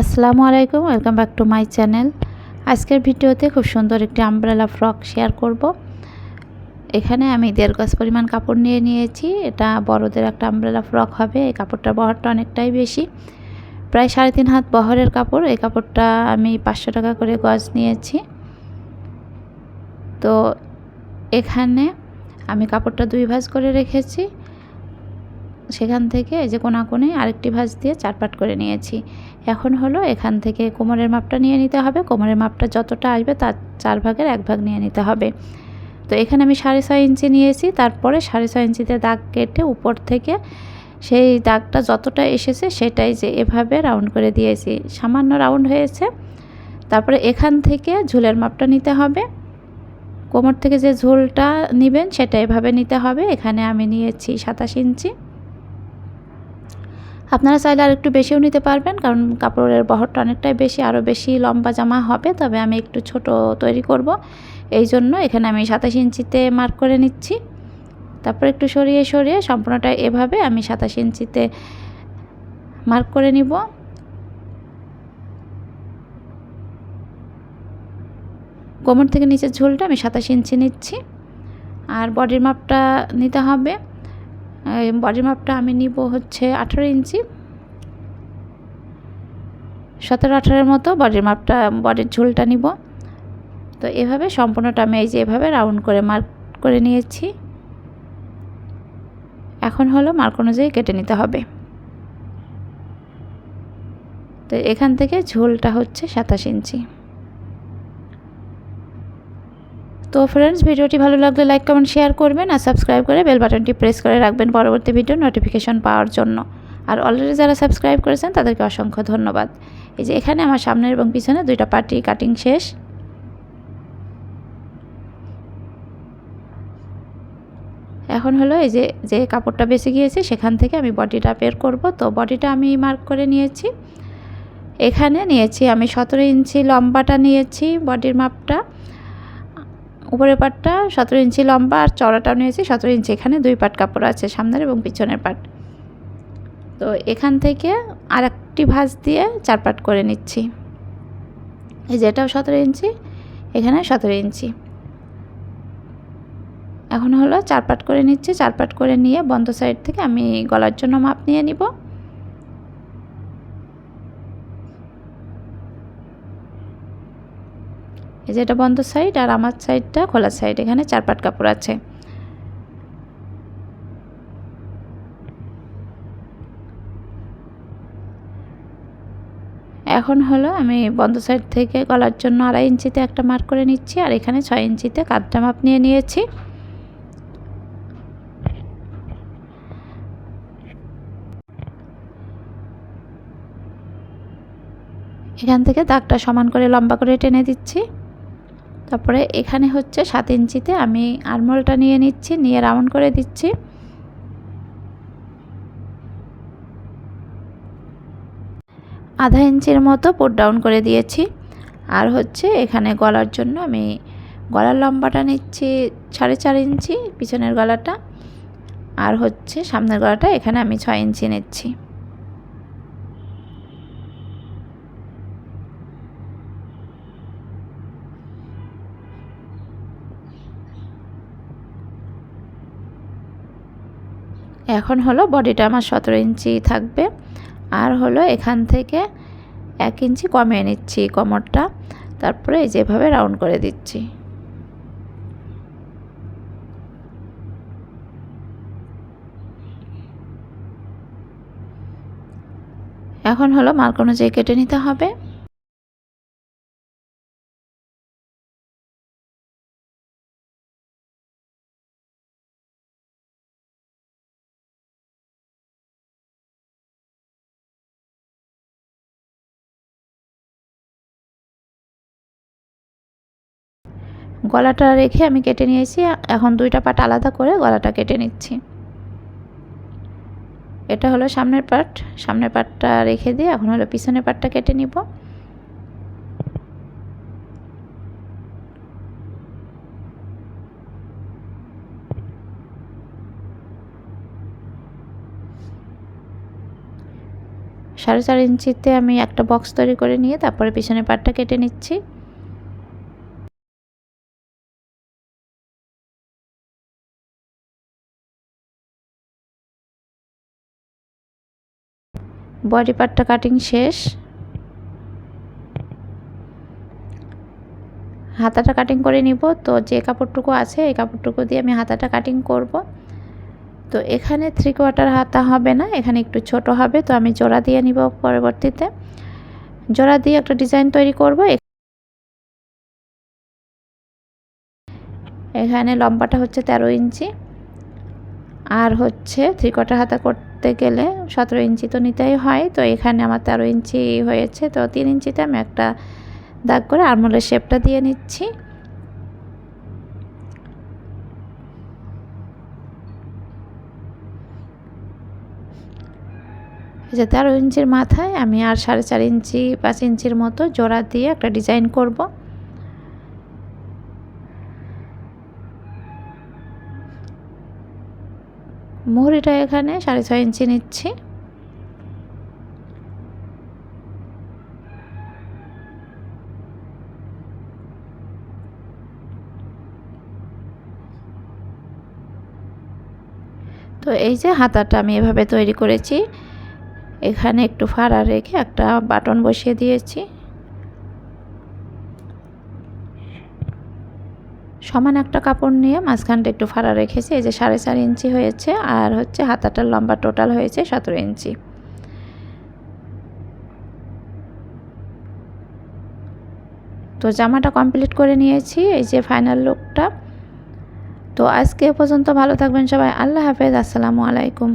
আসসালামু আলাইকুম, welcome back to my channel. আজকের ভিডিওতে খুব সুন্দর একটি আমব্রেলা ফ্রক শেয়ার করব। এখানে আমি দেড় গজ পরিমাণ কাপড় নিয়ে নিয়েছি। এটা বড়দের একটা আমব্রেলা ফ্রক হবে। এই কাপড়টার বহরটা অনেকটাই বেশি। প্রায় সাড়ে তিন হাত বহরের কাপড়। এই কাপড়টা আমি পাঁচশো টাকা করে গজ নিয়েছি। তো এখানে আমি কাপড়টা দুই ভাঁজ করে রেখেছি। সেখান থেকে এই যে কোনাকুনি আরেকটি ভাঁজ দিয়ে চারপাট করে নিয়েছি। এখন হলো এখান থেকে কোমরের মাপটা নিয়ে নিতে হবে। কোমরের মাপটা যতটা আসবে তার চার ভাগের এক ভাগ নিয়ে নিতে হবে। তো এখানে আমি সাড়ে ছয় ইঞ্চি নিয়েছি। তারপরে সাড়ে ছয় ইঞ্চিতে দাগ কেটে উপর থেকে সেই দাগটা যতটা এসেছে সেটাই যে এভাবে রাউন্ড করে দিয়েছি। সামান্য রাউন্ড হয়েছে। তারপরে এখান থেকে ঝুলের মাপটা নিতে হবে। কোমর থেকে যে ঝোলটা নেবেন সেটা এভাবে নিতে হবে। এখানে আমি নিয়েছি সাতাশ ইঞ্চি। আপনারা চাইলে আর একটু বেশিও নিতে পারবেন, কারণ কাপড়ের বহরটা অনেকটাই বেশি, আরও বেশি লম্বা জামা হবে, তবে আমি একটু ছোট তৈরি করব। এই জন্য এখানে আমি সাতাশ ইঞ্চিতে মার্ক করে নিচ্ছি। তারপর একটু সরিয়ে সরিয়ে সম্পূর্ণটা এভাবে আমি সাতাশ ইঞ্চিতে মার্ক করে নিব। কোমর থেকে নিচের ঝোলটা আমি সাতাশ ইঞ্চি নিচ্ছি। আর বডির মাপটা নিতে হবে। বডির মাপটা আমি নিব হচ্ছে আঠারো ইঞ্চি। সতেরো, আঠারোর মতো বডির মাপটা বডির ঝোলটা নিব। তো এভাবে সম্পূর্ণটা আমি এই যে এভাবে রাউন্ড করে মার্ক করে নিয়েছি। এখন হলো মার্ক অনুযায়ী কেটে নিতে হবে। তো এখান থেকে ঝোলটা হচ্ছে সাতাশ ইঞ্চি। তো ফ্রেন্ডস ভিডিওটি ভালো লাগলে লাইক কমেন্ট শেয়ার করবেন আর সাবস্ক্রাইব করে বেল বাটনটি প্রেস করে রাখবেন পরবর্তী ভিডিও নোটিফিকেশন পাওয়ার জন্য। আর অলরেডি যারা সাবস্ক্রাইব করেছেন, তাদেরকে অসংখ্য ধন্যবাদ। এই যে এখানে আমার সামনে এবং পিছনে দুইটা পার্টি কাটিং শেষ। এখন হলো এই যে যে কাপড়টা বেঁচে গিয়েছে, সেখান থেকে আমি বডিটা বের করব। তো বডিটা আমি মার্ক করে নিয়েছি। এখানে নিয়েছি আমি সতেরো ইঞ্চি লম্বাটা নিয়েছি বডির মাপটা। উপরের পাটটা সতেরো ইঞ্চি লম্বা আর চড়াটাও নিয়েছি সতেরো ইঞ্চি। এখানে দুই পাট কাপড় আছে, সামনের এবং পিছনের পাট। তো এখান থেকে আর একটি ভাঁজ দিয়ে চার পাট করে নিচ্ছি। এই যে এটাও সতেরো ইঞ্চি, এখানে সতেরো ইঞ্চি। এখন হলো চার পাট করে নিচ্ছি, চার পাট করে নিয়ে বন্ধ সাইড থেকে আমি গলার জন্য মাপ নিয়ে নিব। এই যে এটা বন্ধ সাইড আর আমার সাইডটা খোলা সাইড এখানে চার পাট কাপড় আছে। এখন হলো আমি বন্ধ সাইড থেকে গলার জন্য আড়াই ইঞ্চিতে একটা মার্ক করে নিচ্ছি আর এখানে ছয় ইঞ্চিতে কাঁধটা মাপ নিয়ে নিয়েছি। এখান থেকে দাগটা সমান করে লম্বা করে টেনে দিচ্ছি। তারপরে এখানে হচ্ছে সাত ইঞ্চিতে আমি আরমোলটা নিয়ে নিচ্ছি, নিয়ে রাউন্ড করে দিচ্ছি। আধা ইঞ্চির মতো পুট ডাউন করে দিয়েছি। আর হচ্ছে এখানে গলার জন্য আমি গলার লম্বাটা নিচ্ছি সাড়ে চার ইঞ্চি, পিছনের গলাটা। আর হচ্ছে সামনের গলাটা এখানে আমি ছয় ইঞ্চি নিচ্ছি। এখন হলো বডিটা আমার সতেরো ইঞ্চি থাকবে। আর হলো এখান থেকে এক ইঞ্চি কমিয়ে নিচ্ছি কোমরটা। তারপরে যেভাবে রাউন্ড করে দিচ্ছি। এখন হলো মার্ক অনুযায়ী কেটে নিতে হবে। গলাটা রেখে আমি কেটে নিয়েছি। এখন দুইটা পাট আলাদা করে গলাটা কেটে নিচ্ছি। এটা হলো সামনের পাট সামনের পাটটা রেখে দিয়ে এখন হলো পিছনের পাটটা কেটে নিব। সাড়ে চার ইঞ্চিতে আমি একটা বক্স তৈরি করে নিয়ে তারপরে পিছনের পাটটা কেটে নিচ্ছি। বডি পার্টটা কাটিং শেষ। হাতাটা কাটিং করে নিব। তো যে কাপড়টুকু আছে, এই কাপড়টুকু দিয়ে আমি হাতাটা কাটিং করব। তো এখানে থ্রি কোয়ার্টার হাতা হবে না, এখানে একটু ছোট হবে। তো আমি জোড়া দিয়ে নিব পরবর্তীতে। জোড়া দিয়ে একটা ডিজাইন তৈরি করব। এখানে লম্বাটা হচ্ছে তেরো ইঞ্চি। আর হচ্ছে থ্রি কোয়ার্টার হাতা করতে গেলে সতেরো ইঞ্চি তো নিতেই হয়। তো এখানে আমার তেরো ইঞ্চি হয়েছে। তো তিন ইঞ্চিতে আমি একটা দাগ করে আরমোলের শেপটা দিয়ে নিচ্ছি। যে তেরো ইঞ্চির মাথায় আমি আর সাড়ে চার ইঞ্চি, পাঁচ ইঞ্চির মতো জোড়া দিয়ে একটা ডিজাইন করব। মুহুরিটা এখানে সাড়ে ছয় ইঞ্চি নিচ্ছি। তো এই যে হাতাটা আমি এভাবে তৈরি করেছি। এখানে একটু ফাড়া রেখে একটা বাটন বসিয়ে দিয়েছি। সমান একটা কাপড় নিয়ে মাঝখানটা একটু ফাড়া রেখেছি, এই যে সাড়ে চার ইঞ্চি হয়েছে আর হচ্ছে হাতাটার লম্বা টোটাল হয়েছে সতেরো ইঞ্চি। তো জামাটা কমপ্লিট করে নিয়েছি, এই যে ফাইনাল লুকটা। তো আজকে পর্যন্ত ভালো থাকবেন সবাই, আল্লাহ হাফেজ, আসসালামু আলাইকুম।